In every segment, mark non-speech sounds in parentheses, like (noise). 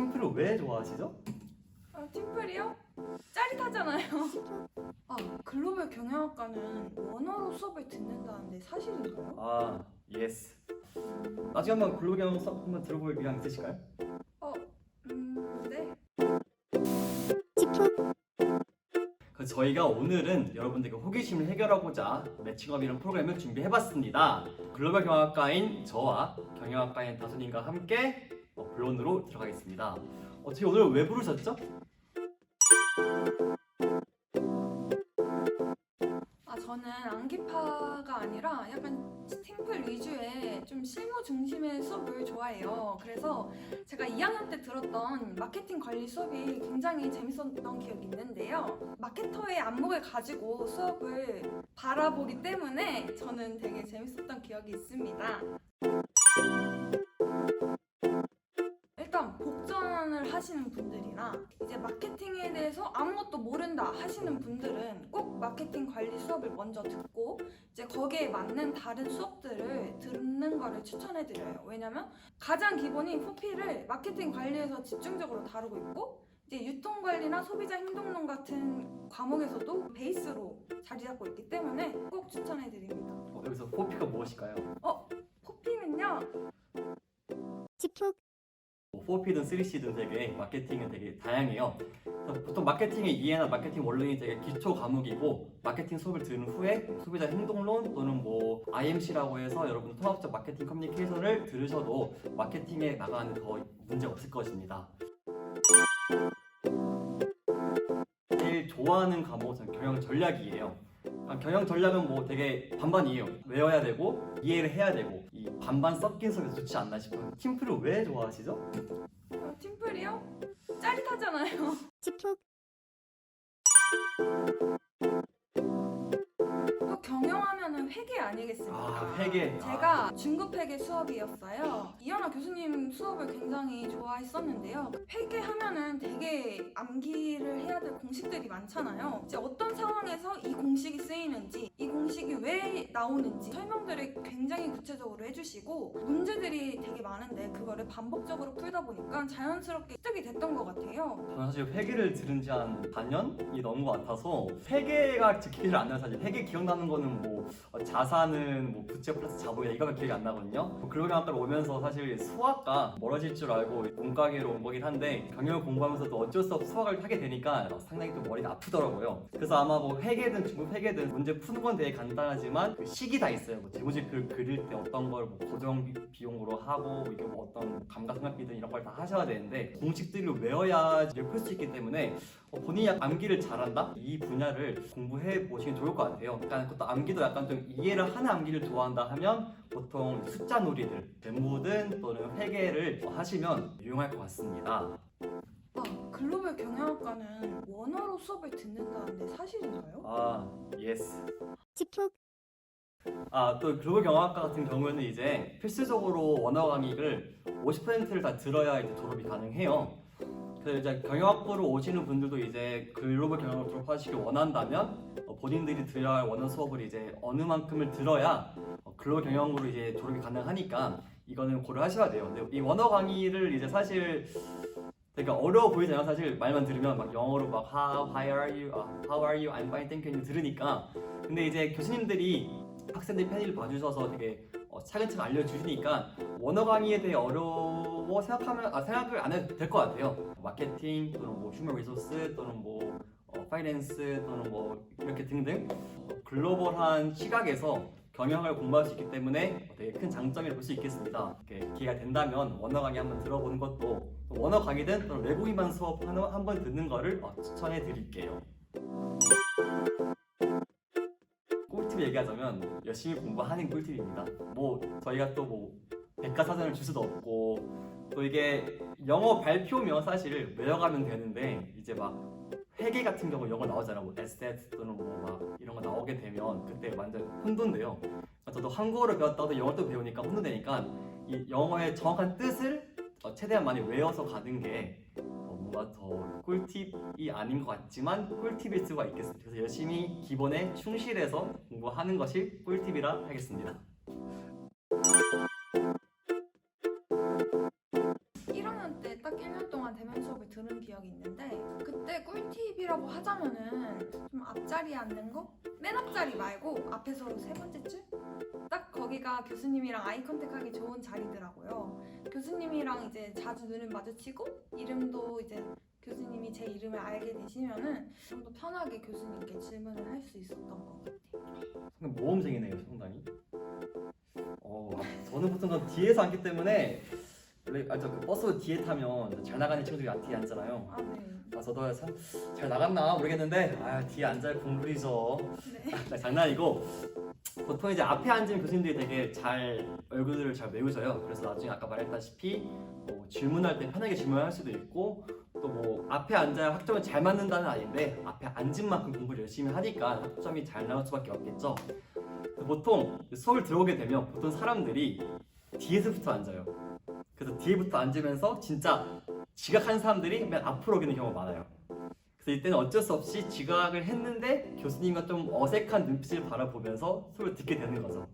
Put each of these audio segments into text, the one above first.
팀플을 왜 좋아하시죠? 아, 팀플이요? 짜릿하잖아요. 아, 글로벌 경영학과는 원어로 수업을 듣는다는데 사실인가요? 아, 예스. 나중에 한번 글로벌 경영 수업 한번 들어볼 의향 있으실까요? 어, 음, 네. 그래서 저희가 오늘은 여러분들께 호기심을 해결하고자 매칭업이라는 프로그램을 준비해봤습니다. 글로벌 경영학과인 저와 경영학과인 다솜님과 함께 어, 본론으로 들어가겠습니다. 어, 저희 오늘 왜 부르셨죠? 아, 저는 암기파가 아니라 약간 팀플 위주의 좀 실무 중심의 수업을 좋아해요. 그래서 제가 2학년 때 들었던 마케팅 관리 수업이 굉장히 재밌었던 기억이 있는데요. 마케터의 안목을 가지고 수업을 바라보기 때문에 저는 되게 재밌었던 기억이 있습니다. 복전을 하시는 분들이나 이제 마케팅에 대해서 아무것도 모른다 하시는 분들은 꼭 마케팅 관리 수업을 먼저 듣고 이제 거기에 맞는 다른 수업들을 듣는 거를 추천해 드려요. 왜냐면 가장 기본인 포피를 마케팅 관리에서 집중적으로 다루고 있고 이제 유통 관리나 소비자 행동론 같은 과목에서도 베이스로 자리 잡고 있기 때문에 꼭 추천해 드립니다. 어, 여기서 포피가 무엇일까요? 포피는요. 뭐 4P든 3C든 되게 마케팅은 되게 다양해요. 보통 마케팅의 이해나 마케팅 원론이 되게 기초 과목이고 마케팅 수업을 들은 후에 소비자 행동론 또는 뭐 IMC라고 해서 여러분 통합적 마케팅 커뮤니케이션을 들으셔도 마케팅에 나가는 더 문제 없을 것입니다. 제일 좋아하는 과목은 경영 전략이에요. 아, 경영 전략은 뭐 되게 반반이에요. 외워야 되고 이해를 해야 되고 이 반반 섞인 수업이 좋지 않나 싶어요. 팀플을 왜 좋아하시죠? 어, 팀플이요? 짜릿하잖아요. 또 경영하면은 회계 아니겠습니까? 아, 회계. 제가 중급 회계 수업이었어요. 이현아 교수님 수업을 굉장히 좋아했었는데요. 회계하면은 되게 암기를 해야 될 공식들이 많잖아요. 이제 어떤 상황에서 이 공식이 쓰이는지, 이 공식 나오는지 설명들을 굉장히 구체적으로 해주시고 문제들이 되게 많은데 그거를 반복적으로 풀다 보니까 자연스럽게 습득이 됐던 것 같아요. 저는 사실 회계를 들은 지한 4년이 넘은 것 같아서 회계가 기억이 안 나요 사실. 회계 기억나는 거는 뭐 어, 자산은 뭐 부채 플러스 자본이다 이거가 기억이 안 나거든요. 뭐 글로경학과를 오면서 사실 수학과 멀어질 줄 알고 문과계로 온 거긴 한데 경영을 공부하면서도 어쩔 수 없이 수학을 하게 되니까 상당히 또 머리가 아프더라고요. 그래서 아마 뭐 회계든 중급 회계든 문제 푸는 건 되게 간단하지만 그 식이 다 있어요 뭐 재무제표를 그릴 때 어떤 걸 뭐 고정 비- 비용으로 하고 이게 뭐 어떤 감가상각비든 이런 걸 다 하셔야 되는데 공식들을 외워야 풀수 있기 때문에 어, 본인이 약 암기를 잘한다? 이 분야를 공부해 보시면 좋을 것 같아요. 약간 그것도 암기도 약간 좀 이해를 하는 암기를 좋아한다 하면 보통 숫자 놀이들, 재무든 또는 회계를 하시면 유용할 것 같습니다. 아, 글로벌 경영학과는 원어로 수업을 듣는다는데 사실인가요? 아, 예스. 아, 또 글로벌 경영학과 같은 경우에는 이제 필수적으로 원어 강의를 50%를 다 들어야 이제 졸업이 가능해요. 그래서 이제 경영학부로 오시는 분들도 이제 글로벌 경영을 졸업하시길 원한다면 어, 본인들이 들어야 할 원어 수업을 이제 어느 만큼을 들어야 어, 글로벌 경영으로 이제 졸업이 가능하니까 이거는 고려하셔야 돼요. 근데 이 원어 강의를 이제 사실 되게 어려워 보이잖아요. 사실 말만 들으면 막 영어로 막 how, how are you, 아, how are you, I'm fine, thank you 들으니까 근데 이제 교수님들이 학생들 편의를 봐주셔서 되게 어, 차근차근 알려주시니까 원어 강의에 대해 어려워 생각하면 아 생각을 안 해도 될 것 같아요. 마케팅 또는 뭐 휴먼 리소스 또는 뭐 어, 파이낸스 또는 뭐 이렇게 등등 어, 글로벌한 시각에서 경영을 공부할 수 있기 때문에 어, 되게 큰 장점이라고 볼 수 있겠습니다. 이렇게 기회가 된다면 원어 강의 한번 들어보는 것도 또 원어 강의든 또는 외국인만 수업 한번 듣는 거를 어, 추천해 드릴게요. 꿀팁 얘기하자면 열심히 공부하는 꿀팁입니다. 뭐 저희가 또 뭐 백과사전을 줄 수도 없고 또 이게 영어 발표면 사실 외워가면 되는데 이제 막 회계 같은 경우 영어 나오잖아 뭐 에스테트 또는 뭐 막 이런 거 나오게 되면 그때 완전 혼돈돼요. 그러니까 저도 한국어를 배웠다고 영어도 배우니까 혼돈되니까 이 영어의 정확한 뜻을 어, 최대한 많이 외워서 가는 게 어, 뭔가 더 꿀팁이 아닌 것 같지만 꿀팁일 수가 있겠습니다. 그래서 열심히 기본에 충실해서 공부하는 것이 꿀팁이라 하겠습니다. 1학년 때딱 1년 동안 대면 수업을 들은 기억이 있는데 그때 꿀팁이라고 하자면은 좀 앞자리에 앉는 거? 맨 앞자리 말고 앞에 서로 세 번째 줄? 딱 거기가 교수님이랑 아이 컨택하기 좋은 자리더라고요. 교수님이랑 이제 자주 눈을 마주치고 이름도 이제 교수님이 제 이름을 알게 되시면은 좀 더 편하게 교수님께 질문을 할 수 있었던 것 같아요. 상당히 모험생이네요, 상당히. 어, 저는 보통 전 뒤에서 앉기 때문에 원래 아, 저그 버스 뒤에 타면 잘 나가는 친구들이 앞 뒤에 앉잖아요. 아 네. 아, 저도 참잘 나갔나 모르겠는데 아 뒤에 앉아야 공부이죠. 네. 아, 장난이고 보통 이제 앞에 앉은 교수님들이 되게 잘 얼굴을 잘 외우셔요. 그래서 나중에 아까 말했다시피 뭐 질문할 때 편하게 질문할 수도 있고 또 뭐 앞에 앉아야 학점을 잘 맞는다는 아닌데 앞에 앉은 만큼 공부를 열심히 하니까 학점이 잘 나올 수밖에 없겠죠. 보통 수업을 들어오게 되면 보통 사람들이 뒤에서부터 앉아요. 그래서 뒤에부터 앉으면서 진짜 지각한 사람들이 맨 앞으로 오게 되는 경우가 많아요. 그래서 이때는 어쩔 수 없이 지각을 했는데 교수님과 좀 어색한 눈빛을 바라보면서 수업을 듣게 되는 거죠.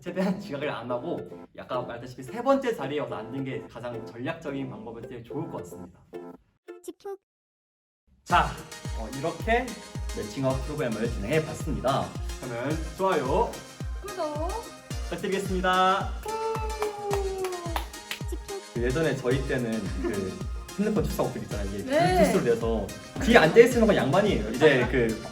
최대한 지각을 안 하고 약간 말했다시피 세 번째 자리에 와서 앉는 게 가장 전략적인 방법일 때 좋을 것 같습니다. 자, 어, 이렇게 매칭업 프로그램을 진행해 봤습니다. 그러면 좋아요 구독. 부탁드리겠습니다. 그 예전에 저희 때는 그 (laughs) 핸드폰 출사곡들 있잖아요. 이게 네. 블루투스로 돼서 뒤에 앉아 있으는 건 양반이에요. 이제 그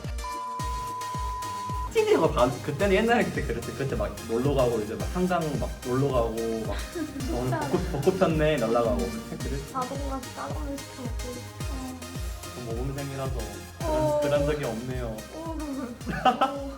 TV가 봐. 그때는 옛날에 그때 그랬어요. 그때 막 놀러 가고 이제 막 한강 막 놀러 가고 막 (laughs) 어, 오늘 벚꽃, 벚꽃 폈네 날라가고 그랬 자동차 따라올 수도 없고 모범생이라서 어. 그런, 그런 적이 없네요. 어, 어,